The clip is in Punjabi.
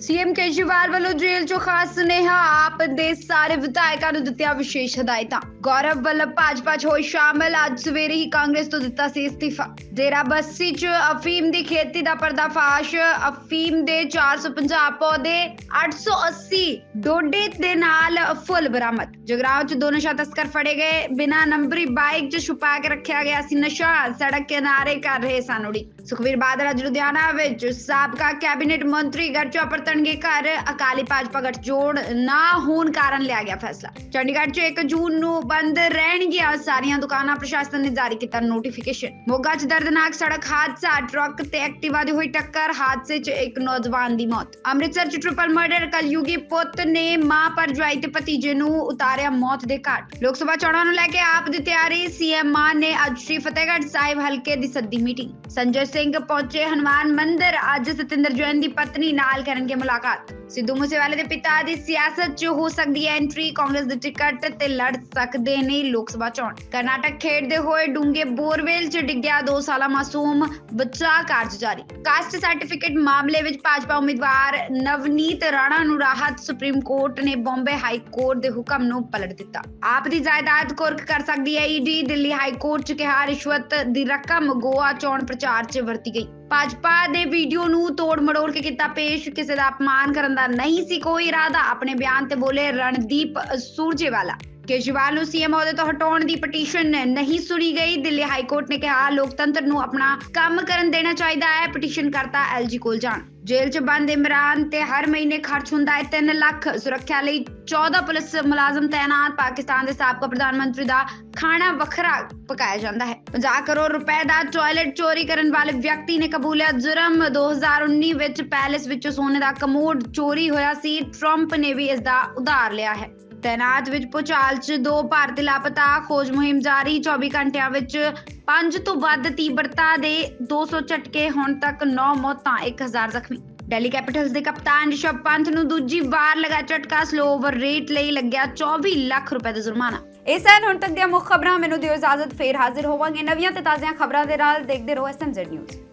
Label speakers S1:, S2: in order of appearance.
S1: ਸੀਐਮ ਕੇਜਰੀਵਾਲ ਵੱਲੋਂ ਜੇਲ੍ਹ ਚੋਂ ਖਾਸ ਸੁਨੇਹਾ, ਆਪ ਦੇ ਸਾਰੇ ਵਿਧਾਇਕਾਂ ਨੂੰ ਦਿੱਤੀਆਂ ਵਿਸ਼ੇਸ਼ ਹਦਾਇਤਾਂ। ਗੌਰਵ ਵੱਲਭ ਭਾਜਪਾ 'ਚ ਹੋਏ ਸ਼ਾਮਲ, ਅੱਜ ਸਵੇਰੇ ਹੀ ਕਾਂਗਰਸ ਤੋਂ ਦਿੱਤਾ ਸੀ ਇਸਤੀਫਾ ਡੇਰਾ 'ਚ ਅਫੀਮ ਦੀ ਖੇਤੀ ਦਾ ਪਰਦਾਫਾਸ਼, ਅਫੀਮ ਦੇ 450 ਪੌਦੇ 880 ਡੋਡੇ ਦੇ ਨਾਲ ਫੁੱਲ ਬਰਾਮਦ। ਜਗਰਾਉਂ 'ਚ ਦੋ ਨਸ਼ਾ ਤਸਕਰ ਫੜੇ ਗਏ। ਬਿਨਾਂ ਨੰਬਰੀ ਬਾਈਕ 'ਚ ਛੁਪਾ ਕੇ ਰੱਖਿਆ ਗਿਆ ਸੀ ਨਸ਼ਾ। ਸੜਕ ਕਿਨਾਰੇ ਕਰ ਰਹੇ ਸਨ ਉਡੀ ਸੁਖਵੀਰ ਬਾਦਲ ਅੱਜ ਲੁਧਿਆਣਾ ਵਿੱਚ ਸਾਬਕਾ ਕੈਬਨਿਟ ਮੰਤਰੀ ਗੜਚੋ ਪਰਤਣਗੇ ਘਰ, ਅਕਾਲੀ ਭਾਜਪਾ ਗਠਜੋੜ ਨਾ ਹੋਣ ਕਾਰਨ ਲਿਆ ਗਿਆ ਫੈਸਲਾ। ਚੰਡੀਗੜ੍ਹ 'ਚ 1 ਜੂਨ ਨੂੰ ਬੰਦ ਰਹਿਣਗੀਆਂ ਸਾਰੀਆਂ ਦੁਕਾਨਾਂ, ਪ੍ਰਸ਼ਾਸਨ ਨੇ ਜਾਰੀ ਕੀਤਾ ਨੋਟੀਫਿਕੇਸ਼ਨ ਮੋਗਾ 'ਚ ਦਰਦਨਾਕ ਸੜਕ ਹਾਦਸਾ, ਟਰੱਕ ਤੇ ਐਕਟਿਵਾ ਦੀ ਹੋਈ ਟੱਕਰ, ਹਾਦਸੇ 'ਚ ਇੱਕ ਨੌਜਵਾਨ ਦੀ ਮੌਤ। ਅੰਮ੍ਰਿਤਸਰ 'ਚ ਟ੍ਰਿਪਲ ਮਰਡਰ ਕਲਯੁਗੀ ਪੁੱਤ ਨੇ ਮਾਂ ਪਰਜਵਾਈ ਤੇ ਭਤੀਜੇ ਨੂੰ ਉਤਾਰਿਆ ਮੌਤ ਦੇ ਘਾਟ। ਲੋਕ ਸਭਾ ਚੋਣਾਂ ਨੂੰ ਲੈ ਕੇ ਆਪ ਦੀ ਤਿਆਰੀ ਸੀਐਮ ਮਾਨ ਨੇ ਅੱਜ ਸ਼੍ਰੀ ਫਤਿਹਗੜ੍ਹ ਸਾਹਿਬ ਹਲਕੇ ਦੀ ਸੱਦੀ ਮੀਟਿੰਗ ਸੰਜੇ ਸਿੰਘ ਪਹੁੰਚੇ ਹਨੂਮਾਨ ਮੰਦਿਰ। ਅੱਜ ਸਤਿੰਦਰ ਜੈਨ ਦੀ ਪਤਨੀ ਨਾਲ ਕਰਨਗੇ ਮੁਲਾਕਾਤ। ਸਿੱਧੂ ਮੂਸੇਵਾਲੇ ਦੇ ਪਿਤਾ ਦੀ ਸਿਆਸਤ 'ਚ ਹੋ ਸਕਦੀ ਹੈ ਐਂਟਰੀ ਕਾਂਗਰਸ ਦੇ ਟਿਕਟ ਤੇ ਲੜ ਸਕਦੇ ਨੇ ਲੋਕ ਸਭਾ ਚੋਣ। ਕਰਨਾਟਕ ਖੇਡਦੇ ਹੋਏ ਡੂੰਗੇ ਬੋਰਵੇਲ 'ਚ ਡਿੱਗਿਆ 2 ਸਾਲਾ ਮਾਸੂਮ ਬੱਚਾ ਕਾਰਜ ਜਾਰੀ। ਕਾਸਟ ਸਰਟੀਫਿਕੇਟ ਮਾਮਲੇ ਵਿੱਚ ਭਾਜਪਾ ਉਮੀਦਵਾਰ ਨਵਨੀਤ ਰਾਣਾ ਨੂੰ ਰਾਹਤ ਸੁਪਰੀਮ ਕੋਰਟ ਨੇ ਬੰਬੇ ਹਾਈ ਕੋਰਟ ਦੇ ਹੁਕਮ ਨੂੰ ਪਲਟ ਦਿੱਤਾ। ਆਪ ਦੀ ਜਾਇਦਾਦ ਕੁਰਕ ਕਰ ਸਕਦੀ ਹੈ ਈਡੀ ਦਿੱਲੀ ਹਾਈ ਕੋਰਟ 'ਚ ਕਿਹਾ ਰਿਸ਼ਵਤ ਦੀ ਰਕਮ ਗੋਆ ਚੋਣ ਪ੍ਰਚਾਰ 'ਚ ਵਰਤੀ ਗਈ। ਭਾਜਪਾ ਦੇ ਵੀਡੀਓ ਨੂੰ ਤੋੜ ਮੜੋੜ ਕੇ ਕੀਤਾ ਪੇਸ਼, ਕਿਸੇ ਦਾ ਅਪਮਾਨ ਕਰਨ ਦਾ ਨਹੀਂ ਸੀ ਕੋਈ ਇਰਾਦਾ। ਆਪਣੇ ਬਿਆਨ ਤੇ ਬੋਲੇ ਰਣਦੀਪ ਸੂਰਜੇਵਾਲਾ। ਕੇਜਰੀਵਾਲ ਨੂੰ ਸੀਐਮ ਅਹੁਦੇ ਤੋਂ ਹਟਾਉਣ ਦੀ ਪਟੀਸ਼ਨ ਨਹੀਂ ਸੁਣੀ ਗਈ। ਦਿੱਲੀ ਹਾਈ ਕੋਰਟ ਨੇ ਕਿਹਾ, ਲੋਕਤੰਤਰ ਨੂੰ ਆਪਣਾ ਕੰਮ ਕਰਨ ਦੇਣਾ ਚਾਹੀਦਾ ਹੈ। ਪਟੀਸ਼ਨ ਕਰਤਾ ਐਲਜੀ ਕੋਲ ਜਾਣ। ਜੇਲ੍ਹ 'ਚ ਬੰਦ ਇਮਰਾਨ ਤੇ ਹਰ ਮਹੀਨੇ ਖਰਚ ਹੁੰਦਾ ਹੈ 3 ਲੱਖ। ਸੁਰੱਖਿਆ ਲਈ 14 ਪੁਲਿਸ ਮੁਲਾਜ਼ਮ ਤਾਇਨਾਤ ਪਾਕਿਸਤਾਨ ਦੇ ਸਾਬਕਾ ਪ੍ਰਧਾਨ ਮੰਤਰੀ ਦਾ ਖਾਣਾ ਵੱਖਰਾ ਪਕਾਇਆ ਜਾਂਦਾ ਹੈ। 50 ਕਰੋੜ ਰੁਪਏ ਦਾ ਟਾਇਲਟ ਚੋਰੀ ਕਰਨ ਵਾਲੇ ਵਿਅਕਤੀ ਨੇ ਕਬੂਲਿਆ ਜੁਰਮ। 2019 ਵਿੱਚ ਪੈਲੇਸ ਵਿੱਚੋਂ ਸੋਨੇ ਦਾ ਕਮੋਡ ਚੋਰੀ ਹੋਇਆ ਸੀ। ਟਰੰਪ ਨੇ ਵੀ ਇਸ ਦਾ ਉਧਾਰ ਲਿਆ ਹੈ। ਤੈਨਾਤ ਵਿੱਚ ਭੂਚਾਲ 'ਚ ਦੋ ਭਾਰਤੀ ਲਾਪਤਾ ਖੋਜ ਮੁਹਿੰਮ ਜਾਰੀ। 24 ਘੰਟਿਆਂ ਵਿੱਚ 5 ਤੋਂ ਵੱਧ ਤੀਬਰਤਾ ਦੇ 200 ਝਟਕੇ ਹੁਣ ਤੱਕ 9 ਮੌਤਾਂ 1000 ਜ਼ਖਮੀ। ਦਿੱਲੀ ਕੈਪੀਟਲਸ ਦੇ ਕਪਤਾਨ ਰਿਸ਼ਭ ਪੰਤ ਨੂੰ ਦੂਜੀ ਵਾਰ ਲਗਾ ਝਟਕਾ। ਸਲੋ ਓਵਰ ਰੇਟ ਲਈ ਲੱਗਿਆ 24 ਲੱਖ ਰੁਪਏ ਦਾ ਜੁਰਮਾਨਾ। ਇਸ ਸਨ ਹੁਣ ਤੱਕ ਦੀਆਂ ਮੁੱਖ ਖਬਰਾਂ। ਮੈਨੂੰ ਦਿਓ ਇਜਾਜ਼ਤ। ਫੇਰ ਹਾਜ਼ਰ ਹੋਵਾਂਗੇ ਨਵੀਆਂ ਤੇ ਤਾਜ਼ੀਆਂ ਖਬਰਾਂ ਦੇ ਨਾਲ। ਦੇਖਦੇ ਰਹੋ ਐਸਐਮਜ਼ੈਡ ਨਿਊਜ਼